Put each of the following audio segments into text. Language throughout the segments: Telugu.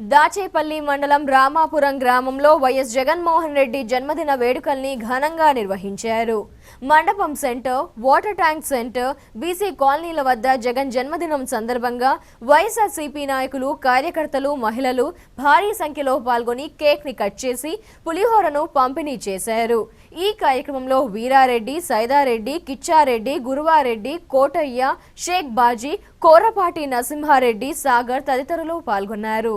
దాచేపల్లి మండలం రామాపురం గ్రామంలో వైఎస్ జగన్మోహన్ రెడ్డి జన్మదిన వేడుకల్ని ఘనంగా నిర్వహించారు. మండపం center water tank center BC కాలనీల వద్ద జగన్ జన్మదినం సందర్భంగా వైఎస్ఆర్సీపీ నాయకులు కార్యకర్తలు మహిళలు భారీ సంఖ్యలో పాల్గొని కేక్ని కట్ చేసి పులిహోరను పంపిణీ చేశారు. ఈ కార్యక్రమంలో వీరారెడ్డి సైదారెడ్డి కిచ్చారెడ్డి గురువారెడ్డి కోటయ్య షేక్ బాజీ కోరపాటి నరసింహారెడ్డి సాగర్ తదితరులు పాల్గొన్నారు.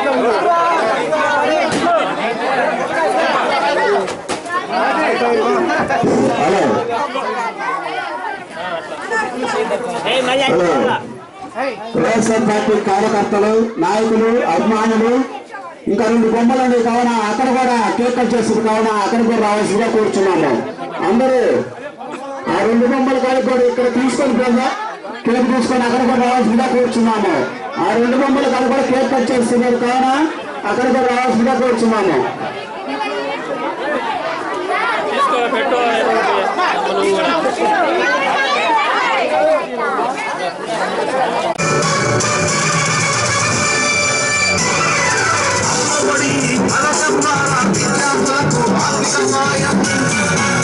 వైఎస్ఆర్ పార్టీ కార్యకర్తలు నాయకులు అభిమానులు ఇంకా రెండు బొమ్మలు ఉన్నాయి కావున అక్కడ కూడా కేక్ కట్ చేస్తుంది కావున అక్కడ కూడా రావాల్సిందిగా కూర్చున్నాము. అందరూ ఆ రెండు బొమ్మల కాడికి కూడా ఇక్కడ తీసుకొని పోగా కేక్ తీసుకొని అక్కడ కూడా రావాల్సిందిగా కూర్చున్నాము. ఆ రెండు బొమ్మల కాడ కూడా కేక్ కట్ చేస్తున్నారు కావున అక్కడ కూడా రావాల్సిందిగా కూర్చున్నాము. Maya.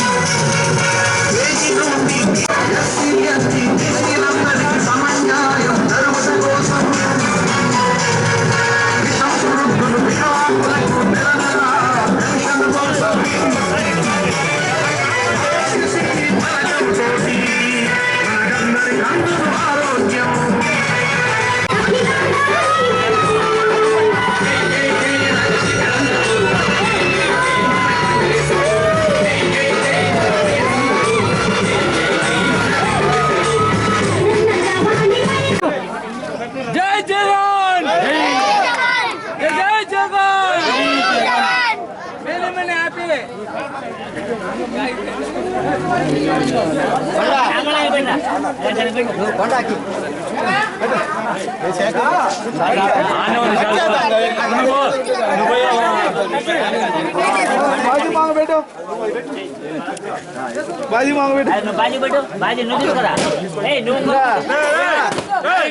बाजू मांग बेटो. बाजू मांग बेटो. बाजू बेटो बाजू नूडल्स करा. ए नूडल्स నువ్వు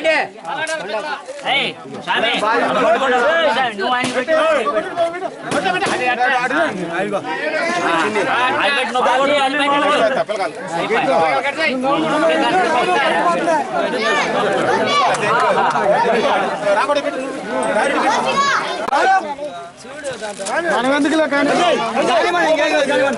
మనం ఎందుకులే కానీ జై జగన్